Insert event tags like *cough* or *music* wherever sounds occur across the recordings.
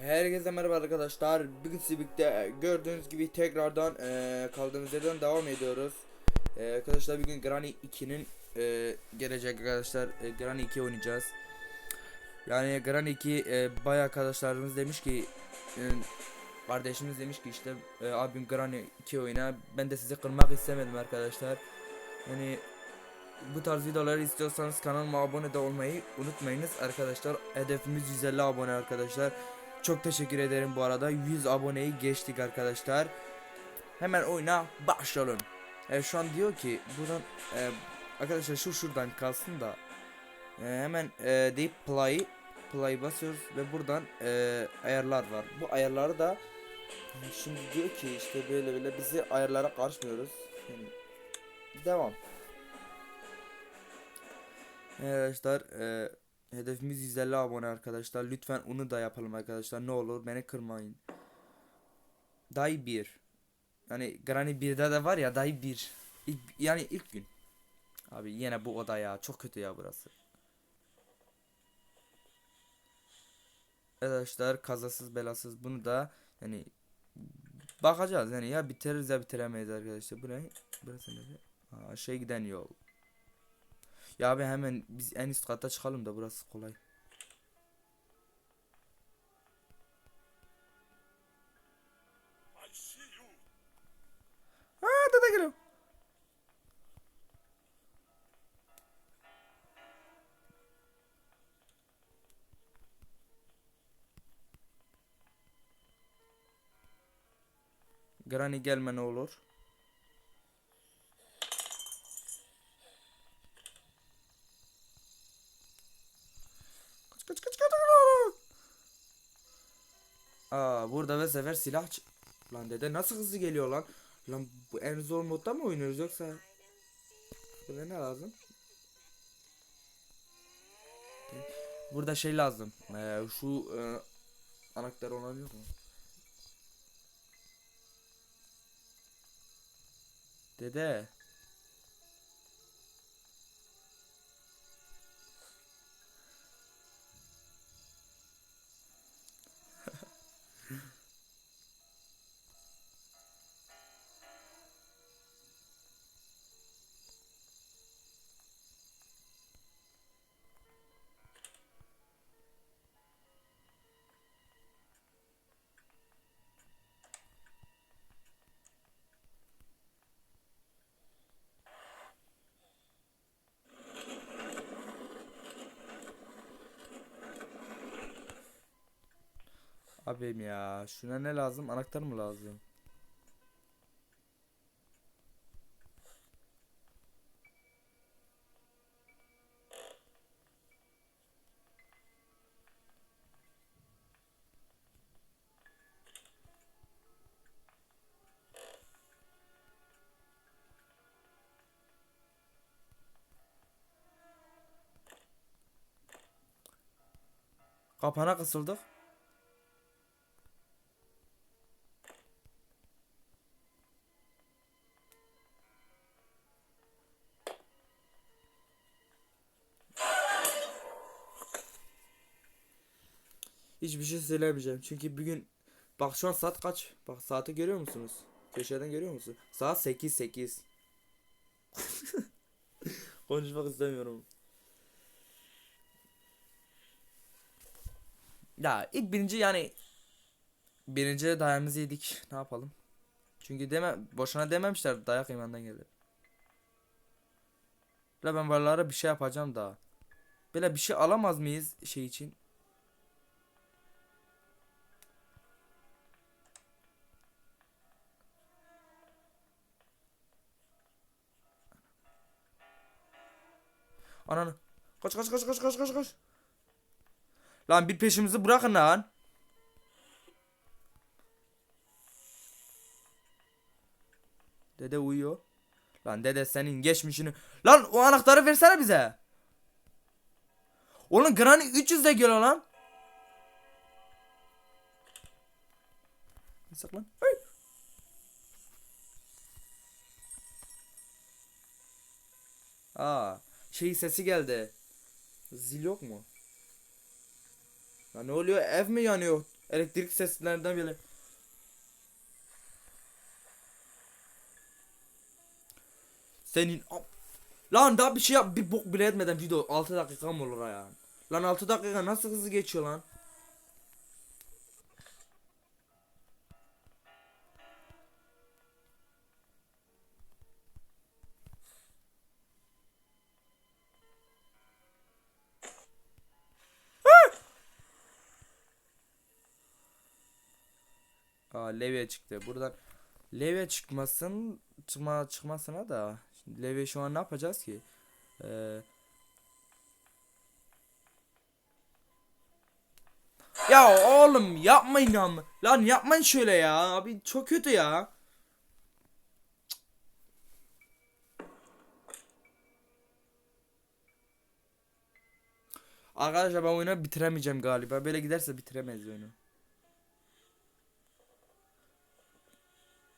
Herkese merhaba arkadaşlar. Bugün birlikte gördüğünüz gibi tekrardan eee kaldığımız yerden devam ediyoruz. Eee, arkadaşlar bugün Granny 2'nin eee, gelecek arkadaşlar. Eee, Granny 2 oynayacağız. Yani Granny 2 eee bayağı arkadaşlarımız demiş ki eee, kardeşimiz demiş ki işte eee, abim Granny 2 oyna. Ben de sizi kırmak istemedim arkadaşlar. Yani bu tarz videoları istiyorsanız kanalıma abone de olmayı unutmayınız arkadaşlar. Hedefimiz 150 abone arkadaşlar. Çok teşekkür ederim bu arada. 100 aboneyi geçtik arkadaşlar. Hemen oyuna başlayalım. E, şu an diyor ki buradan e, arkadaşlar şu şuradan kalsın da e, hemen e, deyip play play basıyoruz ve buradan e, ayarlar var. Bu ayarları da şimdi diyor ki işte böyle böyle bizi ayarlara karışmıyoruz. Yani, devam. Arkadaşlar e, hedefimiz 150 abone arkadaşlar. Lütfen onu da yapalım arkadaşlar. Ne olur beni kırmayın. Day 1. Yani Granny 1'de de var ya Day 1. İlk, yani ilk gün. Abi yine bu oda ya. Çok kötü ya burası. Arkadaşlar kazasız belasız bunu da yani bakacağız yani ya bitiririz ya bitiremeyiz arkadaşlar. Bu ne? Burası ne? Aa, şey giden yol. Ya abi hemen biz en üst kata çıkalım da burası kolay. Aa dede geliyor. Granny gelme ne olur. Kaç kaç kaç kaç. kaç. Burada ve sefer silah Lan dede nasıl hızlı geliyor lan? Lan bu en zor modda mı oynuyoruz yoksa? Burada ne lazım? Burada şey lazım. Ee, şu e, anahtar olan yok mu? Dede. Abim ya şuna ne lazım? Anahtar mı lazım? Kapana kısıldık. Hiçbir şey söylemeyeceğim. Çünkü bugün bak şu an saat kaç? Bak saati görüyor musunuz? Köşeden görüyor musun? Saat 8 8. *laughs* Konuşmak istemiyorum. Ya ilk birinci yani birinci dayağımızı yedik. Ne yapalım? Çünkü deme boşuna dememişler dayak imandan gelir. La ben varlara bir şey yapacağım daha. Böyle bir şey alamaz mıyız şey için? Ananı. Kaç kaç kaç kaç kaç kaç kaç. Lan bir peşimizi bırakın lan. Dede uyuyor. Lan dede senin geçmişini. Lan o anahtarı versene bize. Oğlum Granny 300 de geliyor lan. Saklan. Hey. Aa, şey sesi geldi. Zil yok mu? Ya ne oluyor? Ev mi yanıyor? Elektrik seslerinden bile. Senin Lan daha bir şey yap bir bok bile etmeden video 6 dakika mı olur ya? Lan 6 dakika nasıl hızlı geçiyor lan? Aa levye çıktı. Buradan levye çıkmasın çıkma çıkmasına da şimdi levye şu an ne yapacağız ki? Ee, Ya oğlum yapmayın ama. Lan yapmayın şöyle ya. Abi çok kötü ya. Arkadaşlar ben oyunu bitiremeyeceğim galiba. Böyle giderse bitiremeyiz oyunu.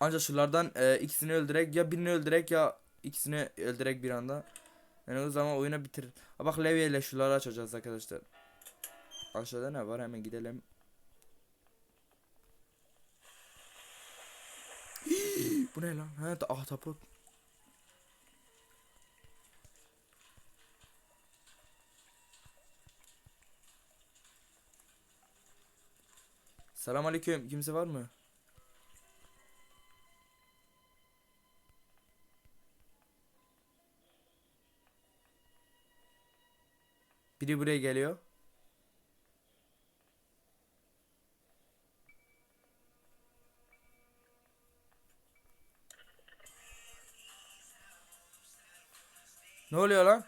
Ancak şunlardan e, ikisini öldürek ya birini öldürek ya ikisini öldürek bir anda. Yani o zaman oyunu bitir. Ha bak levye ile şunları açacağız arkadaşlar. Aşağıda ne var hemen gidelim. Bu ne lan? Ha ta ahtapot. Selamünaleyküm. Kimse var mı? Biri buraya geliyor. Ne oluyor lan?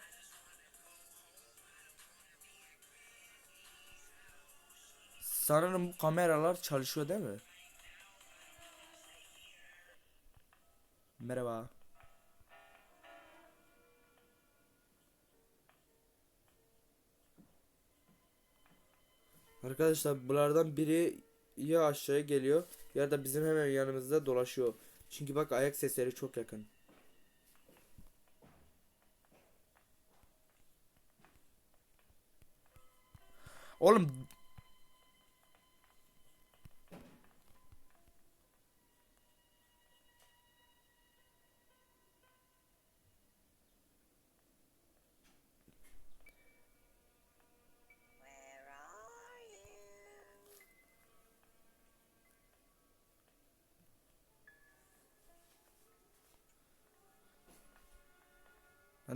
Sanırım bu kameralar çalışıyor değil mi? Merhaba. Arkadaşlar bunlardan biri ya aşağıya geliyor ya da bizim hemen yanımızda dolaşıyor. Çünkü bak ayak sesleri çok yakın. Oğlum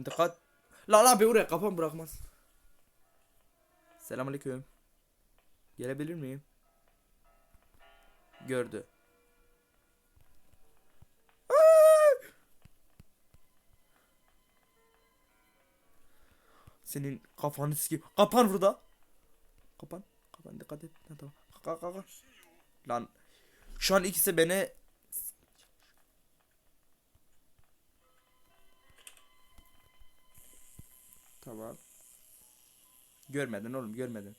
Dikkat. La la bir oraya kafam bırakmaz. Selamünaleyküm. Gelebilir miyim? Gördü. Senin kafanı sikeyim. Kapan burada. Kapan. Kapan dikkat et. Tamam. Kalk kalk kalk. Lan. Şu an ikisi beni Tamam. Görmedin oğlum görmedin.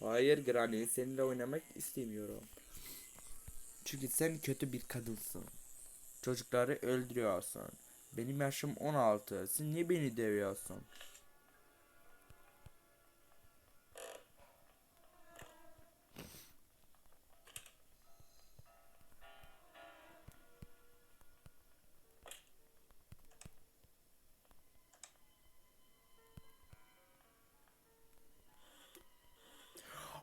Hayır Granny seninle oynamak istemiyorum. Çünkü sen kötü bir kadınsın. Çocukları öldürüyorsun. Benim yaşım 16. Sen niye beni dövüyorsun?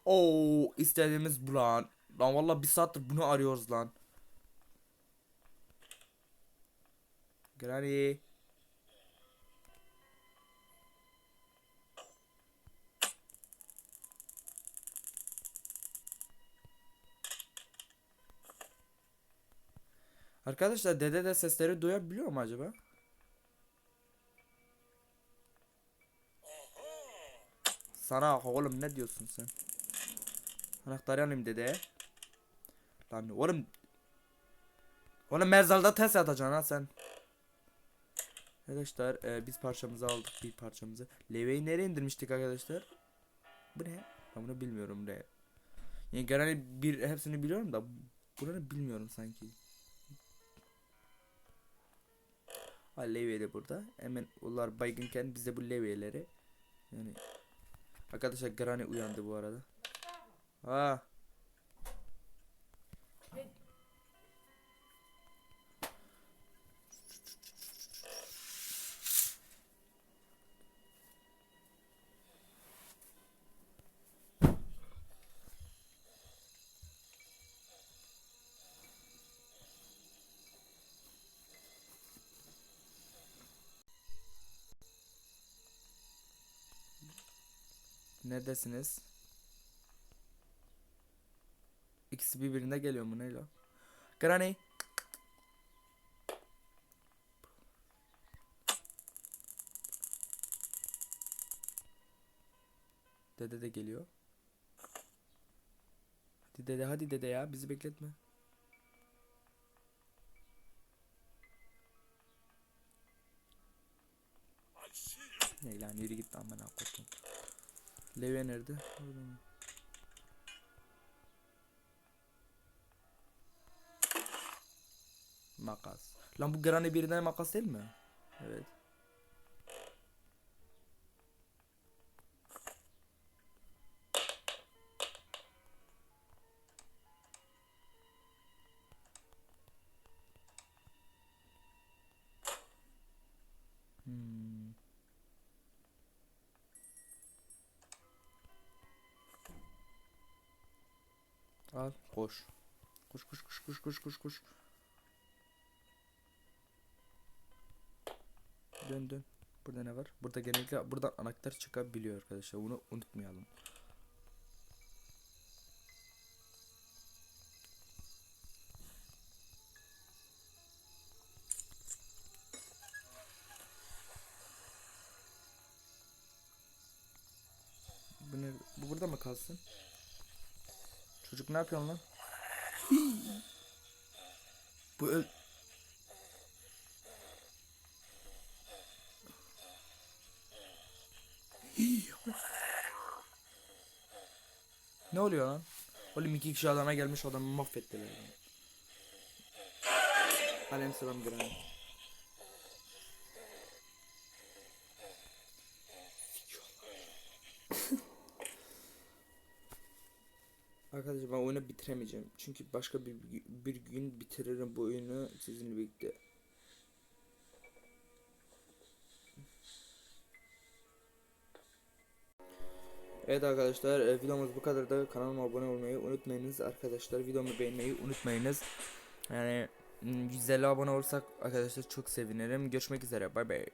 Oo istediğimiz bu lan. Lan valla bir saattir bunu arıyoruz lan. Granny. Arkadaşlar dede de sesleri duyabiliyor mu acaba? Sana oğlum ne diyorsun sen? Anahtarı dede. Lan oğlum. Oğlum mezarda test atacaksın ha sen. Arkadaşlar e, biz parçamızı aldık bir parçamızı. Leveyi nereye indirmiştik arkadaşlar? Bu ne? Ben bunu bilmiyorum ne. Yani genel bir hepsini biliyorum da buranı bilmiyorum sanki. Ha Levye de burada. Hemen onlar baygınken biz de bu Levye'leri yani Arkadaşlar Granny uyandı bu arada. Ha. Neredesiniz? İkisi birbirine geliyor mu neyle? Granny. Dede de geliyor. Hadi dede hadi dede ya bizi bekletme. Ne lan yürü git ben korktum. Levye nerede? Orada mı? Makas. Lan bu Granny birinden makas değil mi? Evet. Hmm. Al koş. Koş koş koş koş koş koş koş. Dön dön. Burada ne var? Burada genellikle buradan anahtar çıkabiliyor arkadaşlar. Bunu unutmayalım. Bu ne? Bu burada mı kalsın? Çocuk ne yapıyorsun lan? Bu öl... ne oluyor lan? Oğlum iki kişi adama gelmiş adamı mahvettiler. Alem selam Granny. *laughs* Arkadaşlar ben oyunu bitiremeyeceğim. Çünkü başka bir, bir gün bitiririm bu oyunu sizinle birlikte. Evet arkadaşlar e, videomuz bu kadar da kanalıma abone olmayı unutmayınız. Arkadaşlar videomu beğenmeyi unutmayınız. Yani mm, 150 abone olursak arkadaşlar çok sevinirim. Görüşmek üzere. Bay bay